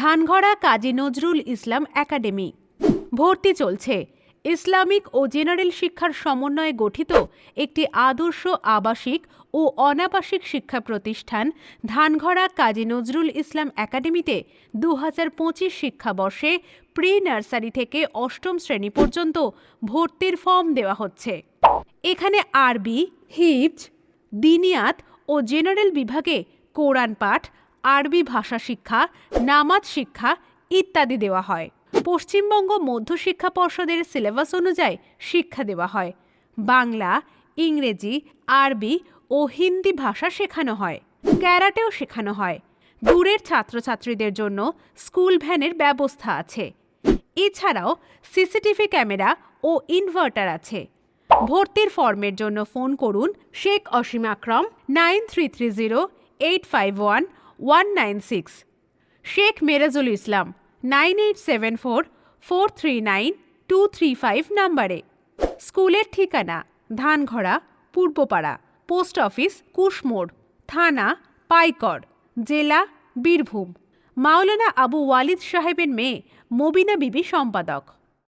Dhanghara Kazi Nazrul Islam academy. ভর্তি চলছে। Islamic ও general শিক্ষার সমন্বয়ে গঠিত একটি আদর্শ আবাসিক ও অনাবাসিক শিক্ষা প্রতিষ্ঠান ধানঘড়া কাজী নজরুল ইসলাম একাডেমিতে দু হাজার পঁচিশ শিক্ষাবর্ষে প্রি নার্সারি থেকে অষ্টম শ্রেণি পর্যন্ত ভর্তির ফর্ম দেওয়া হচ্ছে। এখানে আরবি হিপস দিনিয়াত ও জেনারেল বিভাগে কোরআন পাঠ আরবি ভাষা শিক্ষা, নামাজ শিক্ষা ইত্যাদি দেওয়া হয়। পশ্চিমবঙ্গ মধ্যশিক্ষা পর্ষদের সিলেবাস অনুযায়ী শিক্ষা দেওয়া হয়। বাংলা, ইংরেজি, আরবি ও হিন্দি ভাষা শেখানো হয়। ক্যারাটেও শেখানো হয়। দূরের ছাত্রছাত্রীদের জন্য স্কুল ভ্যানের ব্যবস্থা আছে। এছাড়াও সিসিটিভি ক্যামেরা ও ইনভার্টার আছে। ভর্তির ফর্মের জন্য ফোন করুন Sheikh Asim Akram, nine three three zero, eight five one one nine six Sheikh Merajul Islam nine eight seven four four three nine two three five নাম্বারে স্কুলের ঠিকানা, ধানঘড়া, পূর্বপাড়া পোস্ট অফিস কুশমোড়, থানা পাইকর জেলা, বীরভূম। মাওলানা আবু ওয়ালিদ সাহেবের মেয়ে, মবিনা বিবি সম্পাদক।